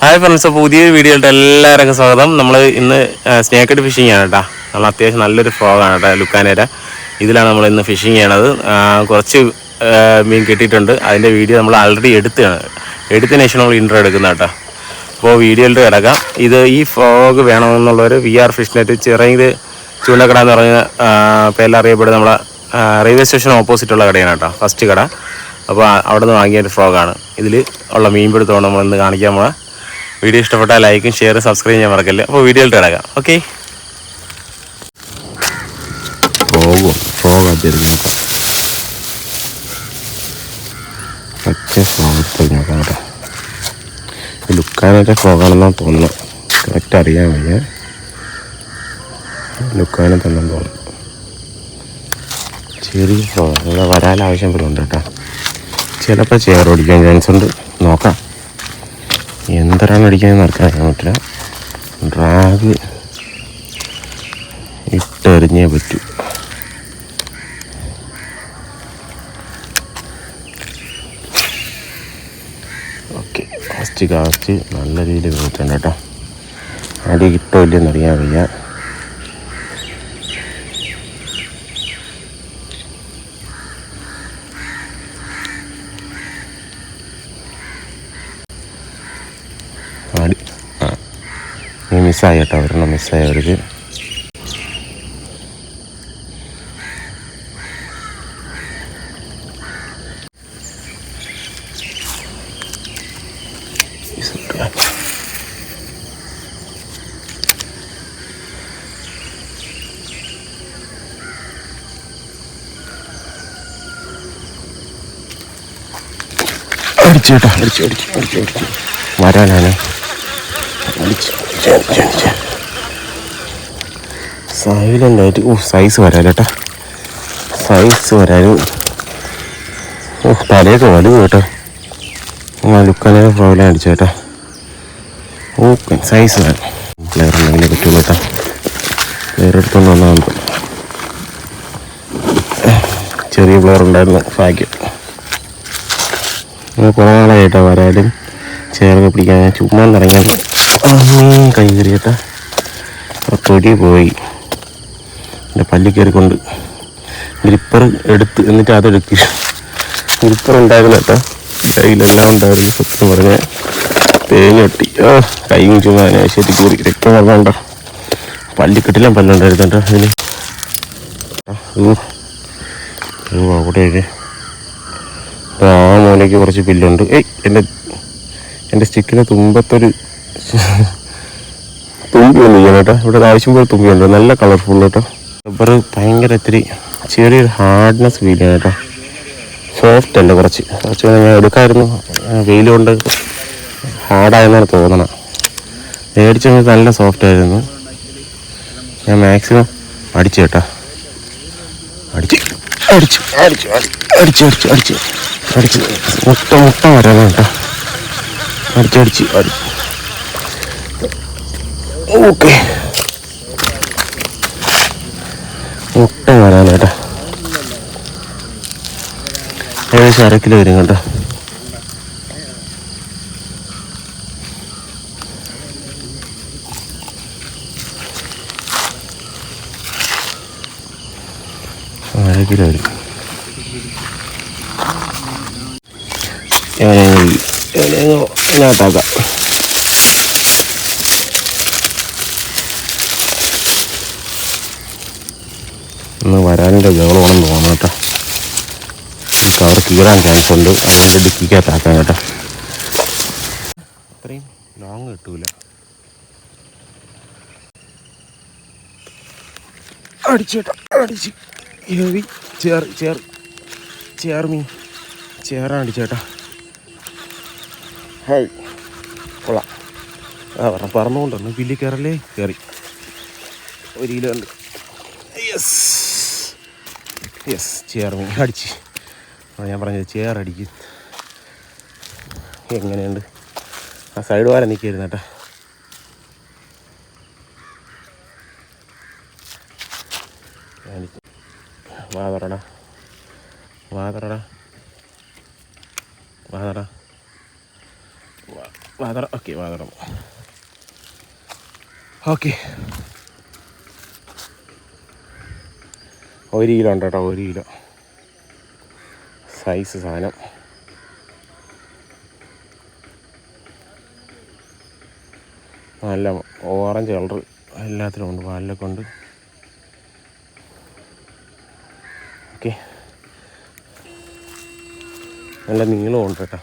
Hi friends അപ്പോൾ പുതിയ വീഡിയോയിലോട്ട് എല്ലാവർക്കും സ്വാഗതം. നമ്മൾ ഇന്ന് സ്നേക്കഡ് ഫിഷിംഗ് ആണ് കേട്ടോ നമ്മൾ അത്യാവശ്യം നല്ലൊരു ഫ്രോഗാണ് കേട്ടോ ലുക്കാനേര ഇതിലാണ് നമ്മൾ ഇന്ന് ഫിഷിംഗ് ചെയ്യണത്. കുറച്ച് മീൻ കിട്ടിയിട്ടുണ്ട്. അതിന്റെ വീഡിയോ നമ്മൾ ആൾറെഡി എടുത്താണ്. എടുത്തതിന് ശേഷം നമ്മൾ ഇൻട്രോ എടുക്കുന്നത് കേട്ടോ അപ്പോൾ വീഡിയോയിലോട്ട് കിടക്കാം. ഇത് ഈ frog വേണമെന്നുള്ളവർ V R fish net Chirayath ചൂണ്ടക്കട എന്ന് പറഞ്ഞ പേരിലറിയപ്പെടുന്ന നമ്മളെ റെയിൽവേ സ്റ്റേഷൻ ഓപ്പോസിറ്റുള്ള കടയാണ് കേട്ടോ ഫസ്റ്റ് കട. അപ്പോൾ അവിടെ നിന്ന് വാങ്ങിയ ഒരു ഫ്രോഗാണ് ഇതിൽ ഉള്ള മീൻപിടുത്തമാണ് നമ്മൾ ഇന്ന് കാണിക്കാൻ പോണ വീഡിയോ ഇഷ്ടപ്പെട്ടാൽ ലൈക്കും ഷെയറും സബ്സ്ക്രൈബ് ചെയ്യാൻ മറക്കല്ലേ. അപ്പോൾ വീഡിയോ കിടക്കാം. ഓക്കെ? പോകും. ഫ്രോഗ് ആദ്യം നോക്കാം പച്ച ലുക്കാനൊക്കെ ഫ്രോഗാണെന്നാണ് തോന്നുന്നു കറക്റ്റ് അറിയാൻ വയ്യ. ലുക്കാനെ തന്നെ തോന്നുന്നു ചെറിയ ഇവിടെ വരാൻ ആവശ്യം വരുന്നുണ്ട് കേട്ടോ. ചിലപ്പോൾ ചെയർ ഓടിക്കാൻ ചാൻസ് ഉണ്ട്. എന്തരാണ് അടിക്കുന്നത് നടക്കാൻ പറ്റില്ല. ഡ്രാഗ് ഇട്ടെറിഞ്ഞേ പറ്റൂ. ഓക്കെ ഫസ്റ്റ് കാസ്റ്റ് നല്ല രീതിയിൽ വീണിട്ടുണ്ട് കേട്ടോ. അടി കിട്ടോ ഇല്ലെന്നറിയാൻ വയ്യ അടി ആ നീ മിസ്സായി കേട്ടോ ഒരെണ്ണം മിസ്സായി അവർക്ക്. അടിച്ചു കേട്ടോ അടിച്ചു അടിച്ചു അടിച്ചു അടിച്ചു. വരാനാണ്. അടിച്ചു. സൈലന്റ് ആയിട്ട് ഓ സൈസ് വരാൻ കേട്ടോ സൈസ് വരാനും ഓ തലയൊക്കെ വലുത് കേട്ടോ. ലുക്കാനെ പ്രോബ്ലം അടിച്ചു കേട്ടോ. ഓക്കെ സൈസ് വരാം. പ്ലെയർ ഉണ്ടെങ്കിലേ പറ്റുള്ളൂ കേട്ടോ പ്ലെയർ എടുത്തുകൊണ്ട് വന്നാൽ ചെറിയ പ്ലെയർ ഉണ്ടായിരുന്നു. ഭാഗ്യം. അങ്ങനെ കുറേ നാളായിട്ടോ വരാലും ചേർന്ന് പിടിക്കാൻ ചുമ്മാ ഇറങ്ങിയത്. കൈ കയറിയട്ടാ തൊടി പോയി. എന്റെ പല്ലി കയറിക്കൊണ്ട് ഗ്രിപ്പർ എടുത്ത് എന്നിട്ട് അതെടുക്കി ഗ്രിപ്പർ ഉണ്ടായിരുന്നു കേട്ടോ. കയ്യിലെല്ലാം ഉണ്ടായിരുന്നു സത്യം പറഞ്ഞ്. തേങ്ങ ഒട്ടി ആ കൈയും ചുമ്മാ ശരി കൂറി രക്തം പറഞ്ഞോണ്ടോ പല്ലിക്കെട്ടിലും പല്ലുണ്ടായിരുന്നു കേട്ടോ അതിന്. അവിടെയൊക്കെ. ആ മോനയ്ക്ക് കുറച്ച് പില്ലുണ്ട്. ഏയ് എന്റെ എന്റെ സ്റ്റിക്കിന് തുമ്പത്തൊരു തുമ്പി ചെയ്യണം കേട്ടോ. ഇവിടെ ആവശ്യം പോലെ തുമ്പി ഉണ്ട് നല്ല കളർഫുൾ കേട്ടോ. റബ്ബർ ഭയങ്കര ഇത്തിരി ചെറിയൊരു ഹാർഡ്നെസ് ഫീൽ ചെയ്യണം കേട്ടോ. സോഫ്റ്റ് അല്ല കുറച്ച്. കുറച്ച് ഞാൻ എടുക്കായിരുന്നു. വെയിൽ കൊണ്ട് ഹാർഡായെന്നാണ് തോന്നണം. മേടിച്ച നല്ല സോഫ്റ്റ് ആയിരുന്നു. ഞാൻ മാക്സിമം അടിച്ചു കേട്ടോ. അടിച്ചു അടിച്ചു അടിച്ചു അടിച്ചു അടിച്ചു അടിച്ചു അടിച്ചു. മുട്ട മുട്ട വരാനാണ് കേട്ടോ. അടിച്ചടിച്ച് അടി ഓക്കെ. മുട്ട വരാനാണ് കേട്ടോ. ഏകദേശം അര കിലോ വരും കേട്ടോ. അര കിലോ വരും. ഞാനങ്ങ് ഇതിനകത്താക്കാം. ഇന്ന് വരാനിന്റെ ഗവളമാണെന്ന് തോന്നുന്നു കേട്ടോ. കവർ കീറാൻ ചാൻസ് ഉണ്ട്. അതുകൊണ്ട് ഡിക്കിക്കകത്താക്കാൻ കേട്ടോ. അത്രയും ലോങ് കിട്ടൂല. അടിച്ചു കേട്ടോ അടിച്ച്. അടിച്ചേട്ടാ ആ പറന്നുകൊണ്ടൊന്ന് പില്ലി കയറല്ലേ? കയറി. ഒരു കിലോ ഉണ്ട്. യെസ് യെസ് ചെയർ അടിച്ച്. ആ ഞാൻ പറഞ്ഞത് ചെയർ അടിക്കും. എങ്ങനെയുണ്ട്? ആ സൈഡ് വാരം നിൽക്കായിരുന്നു കേട്ടോ. വാതറടാ വാതറടാ വാതറ വാതറ ഓക്കെ വാതറ ഓക്കെ ഒരു കിലോ ഉണ്ട് കേട്ടോ ഒരു കിലോ. സൈസ് സാധനം. നല്ല ഓറഞ്ച് കളർ എല്ലാത്തിലും ഉണ്ട് പാലിലൊക്കെ ഉണ്ട്. ഓക്കെ നല്ല നീളമുണ്ട് കേട്ടോ.